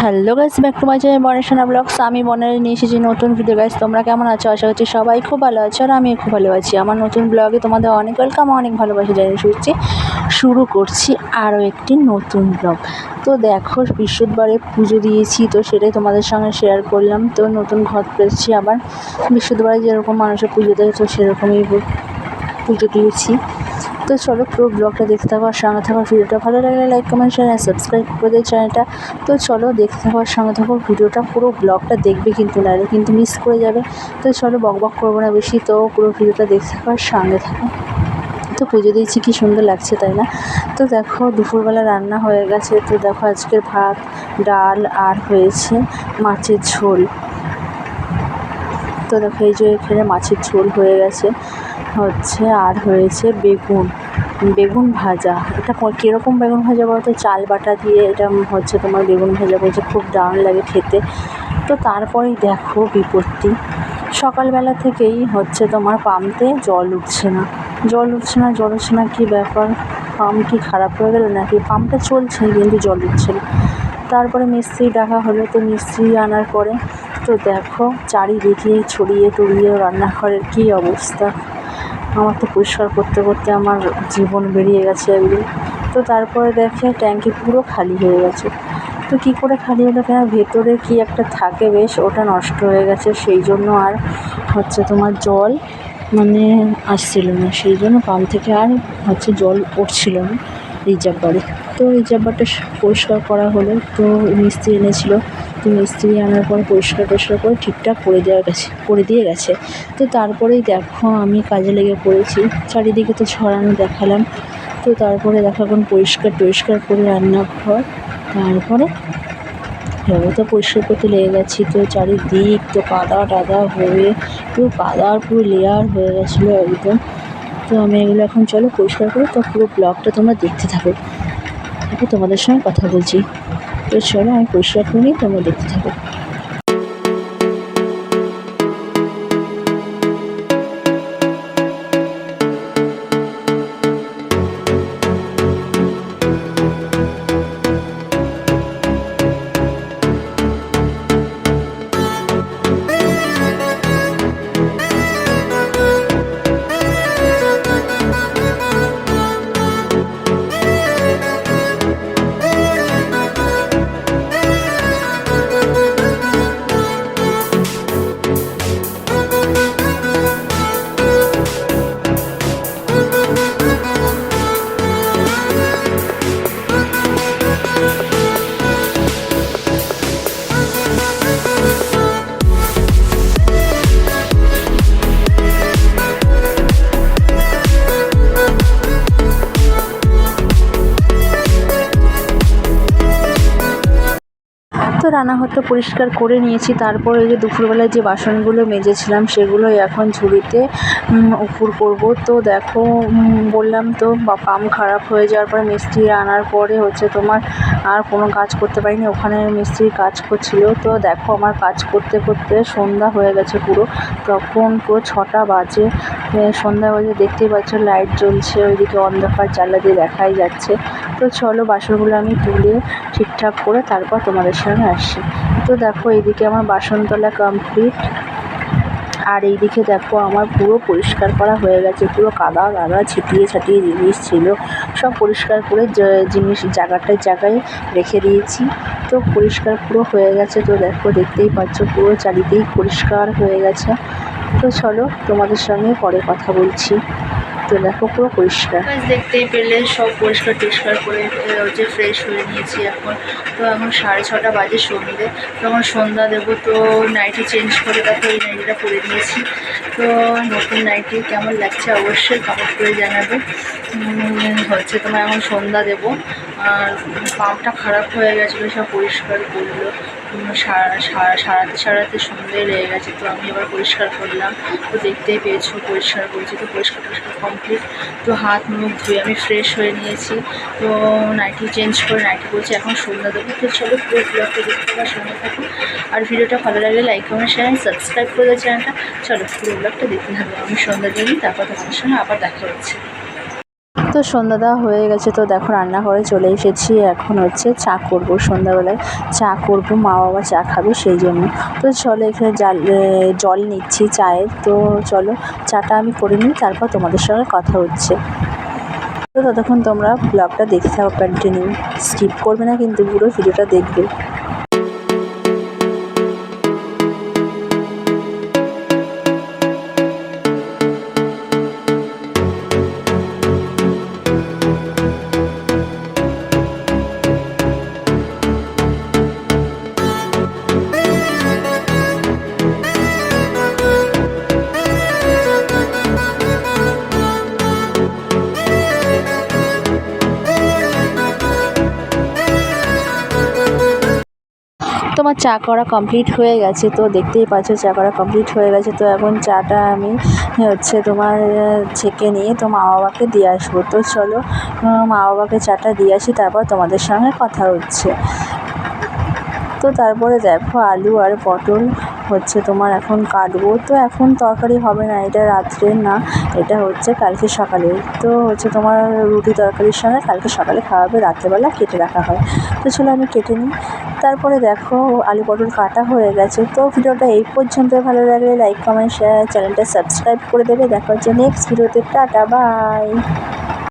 Hello guys back to my channel বনেশনা vlogs আমি বনের নিয়ে এসেছি নতুন ভিডিও গাইস তোমরা কেমন আছো? আশা করছি সবাই খুব ভালো আছো আর আমি খুব ভালো আছি। আমার নতুন ব্লগে তোমাদের অনেক ওয়েলকাম অনেক ভালোবাসা জানিয়ে শুরুছি শুরু করছি আরও একটি নতুন ব্লগ তো দেখো বৃহস্পতিবারে পুজো দিয়েছি, তো সেটাই তোমাদের সঙ্গে শেয়ার করলাম। তো নতুন ঘর পেয়েছি আবার। বৃহস্পতিবারে যেরকম মানুষের পুজো দেয়, তো সেরকমই পুজো দিয়েছি। তো চলো পুরো ব্লগটা দেখতে থাকো আর সঙ্গে থাকো ভিডিওটা। ভালো লাগলে লাইক কমেন্ট শেয়ার সাবস্ক্রাইব করে দেয় চ্যানেলটা তো চলো দেখতে থাকো আর সঙ্গে থাকো ভিডিওটা, পুরো ব্লগটা দেখবে কিন্তু, নাহলে কিন্তু মিস করে যাবে। তো চলো বক বক করব না বেশি, তো পুরো ভিডিওটা দেখতে থাকো আর সঙ্গে থাকো। তো পুজো দিয়েছি, কী সুন্দর লাগছে তাই না? তো দেখো দুপুরবেলা রান্না হয়ে গেছে, তো দেখো আজকের ভাত, ডাল আর হয়েছে মাছের ঝোল। তো দেখো এই যে এখানে মাছের ঝোল হয়ে গেছে। হচ্ছে আর হয়েছে বেগুন বেগুন ভাজা। এটা কীরকম বেগুন ভাজা বলতো? চাল বাটা দিয়ে এটা হচ্ছে তোমার বেগুন ভাজা বলছে, খুব দারুণ লাগে খেতে। তো তারপরেই দেখো বিপত্তি। সকালবেলা থেকেই হচ্ছে তোমার পাম্পে জল উঠছে না। জল উঠছে না, জল উঠছে না, কী ব্যাপার? পাম্প কি খারাপ হয়ে গেলো নাকি? পাম্পটা চলছে কিন্তু জল উঠছে না। তারপরে মিস্ত্রি ডাকা হলো, তো মিস্ত্রি আনার পরে তো দেখো, চারিদিকে ছড়িয়ে টড়িয়ে রান্নাঘরের কী অবস্থা। আমার তো পরিষ্কার করতে করতে আমার জীবন বেরিয়ে গেছে একদিন। তো তারপরে দেখে ট্যাঙ্কি পুরো খালি হয়ে গেছে। তো কী করে খালি হলো কেন? ভেতরে কি একটা থাকে বেশ, ওটা নষ্ট হয়ে গেছে। সেই জন্য আর হচ্ছে তোমার জল মানে আসছিল না। সেই জন্য পাম্প থেকে আর হচ্ছে জল উঠছিল না। রিজার্ভারে তো রিজার্ভ রিজার্ভারটা পরিষ্কার করা হলো। তো মিস্ত্রি এনেছিলো। তো মিস্ত্রি আনার পর পরিষ্কার টরিষ্কার করে ঠিকঠাক করে দেওয়া গেছে, করে দিয়ে গেছে। তো তারপরেই দেখো আমি কাজে লেগে পড়েছি। চারিদিকে তো ছড়ানো দেখালাম। তো তারপরে দেখো এখন পরিষ্কার টরিষ্কার করে রান্নাঘর। তারপরে তো পরিষ্কার করতে লেগে গেছি। তো চারিদিক তো কাদা টাদা হয়ে, পুরো কাদার পুরো লেয়ার হয়ে গেছিল একদম। তো আমি এগুলো এখন চলো পরিষ্কার করে তো পুরো ব্লগটা তোমরা দেখতে থাকো। তোমাদের সঙ্গে কথা বলছি। তো চলো আমি পরিষ্কার করে নিই, তোমরা দেখতে থাকো। তো রান্নাঘরটা পরিষ্কার করে নিয়েছি। তারপর এই যে দুপুরবেলায় যে বাসনগুলো মেজেছিলাম সেগুলো এখন ঝুড়িতে উপুর করব। তো দেখো বললাম তো পাম্প খারাপ হয়ে যাওয়ার পরে মিস্ত্রি আনার পরে হচ্ছে তোমার আর কোনো কাজ করতে পারিনি। ওখানে মিস্ত্রি কাজ করছিল। তো দেখো, আমার কাজ করতে করতে সন্ধ্যা হয়ে গেছে পুরো। তখন পুরো ছটা বাজে। সন্ধ্যা বাজে দেখতেই পাচ্ছ, লাইট জ্বলছে, ওইদিকে অন্ধকার জানলা দিয়ে দেখাই যাচ্ছে। তো চলো বাসনগুলো আমি তুলে ঠিকঠাক করে তারপর তোমাদের সঙ্গে আসি তো দেখো এইদিকে আমার বাসনতলা কমপ্লিট আর এইদিকে দেখো আমার পুরো পরিষ্কার করা হয়ে গেছে। পুরো কাদা কাদা, ছিটিয়ে ছাটিয়ে জিনিস ছিল। সব পরিষ্কার করে জিনিস জায়গাটায় জায়গায় রেখে দিয়েছি। তো পরিষ্কার পুরো হয়ে গেছে। তো দেখো দেখতেই পাচ্ছ পুরো চারিদিক পরিষ্কার হয়ে গেছে। তো চলো তোমাদের সঙ্গে পরে কথা বলছি। তো পুরো পরিষ্কার। দেখতেই পেলে, সব পরিষ্কার টরিষ্কার করে হচ্ছে ফ্রেশ হয়ে নিয়েছি এখন। তো এখন সাড়ে ছটা বাজে সন্ধ্যে তখন সন্ধ্যা দেবো, তো নাইটি চেঞ্জ করে দেখো, এই নাইটিটা পরে নিয়েছি। তো নতুন নাইটি কেমন লাগছে অবশ্যই কমেন্ট করে জানাবে। হচ্ছে তোমার এখন সন্ধ্যা দেবো। আর পাম্পটা খারাপ হয়ে গেছিল, সব পরিষ্কার করল। সারাতে সারাতে সন্ধে লেগে গেছে। তো আমি এবার পরিষ্কার করলাম। তো দেখতেই পেয়েছ, পরিষ্কার করেছি। তো পরিষ্কার টরিষ্কার কমপ্লিট তো হাত, মুখ ধুয়ে আমি ফ্রেশ হয়ে নিয়েছি। তো নাইটি চেঞ্জ করে নাইটি করছি এখন সন্ধ্যা দেবো। তো চলো পুরো ব্লগটা দেখতে পাওয়ার সঙ্গে থাকুন আর ভিডিওটা ভালো লাগলে লাইক কমেন্ট শেয়ার সাবস্ক্রাইব করে দেয় চ্যানেলটা। চলো পুরো ব্লগটা দেখতে থাকব আমি সন্ধ্যা দিই তারপর তোমাদের সঙ্গে আবার দেখা হচ্ছে। তো সন্ধ্যা হয়ে গেছে, তো দেখো রান্নাঘরে চলে এসেছি। এখন হচ্ছে চা করব সন্ধ্যাবেলায়। চা করব, মা বাবা চা খাবে সেই জন্য। তো চলো এখানে জাল জল নিচ্ছি চায়ের। তো চলো চাটা আমি করে নিই, তারপর তোমাদের সঙ্গে কথা হচ্ছে। তো ততক্ষণ তোমরা ব্লগটা দেখতে থাকো কন্টিনিউ স্কিপ করবে না কিন্তু পুরো ভিডিওটা দেখবে। তোমার চা করা কমপ্লিট হয়ে গেছে, তো দেখতেই পাচ্ছ চা করা কমপ্লিট হয়ে গেছে। তো এখন চাটা আমি হচ্ছে তোমার ছেঁকে নিয়ে তো মা বাবাকে দিয়ে আসব। তো চলো মা বাবাকে চাটা দিয়ে আসি, তারপর তোমাদের সঙ্গে কথা হচ্ছে। তো তারপরে দেখো আলু আর পটল হচ্ছে তোমার এখন কাটবো। তো এখন তরকারি হবে না, এটা রাত্রে না, এটা হচ্ছে কালকে সকালে। তো হচ্ছে তোমার রুটি তরকারির সঙ্গে কালকে সকালে খাওয়াবে রাত্রেবেলা কেটে রাখা হয়। তো চলো আমি কেটে নিই। তারপরে দেখো আলু পটল কাটা হয়ে গেছে। তো ভিডিওটা এই পর্যন্ত ভালো লাগলে লাইক কমেন্ট শেয়ার চ্যানেলটা সাবস্ক্রাইব করে দেবে। দেখা হচ্ছে নেক্সট ভিডিওতে। Tata bye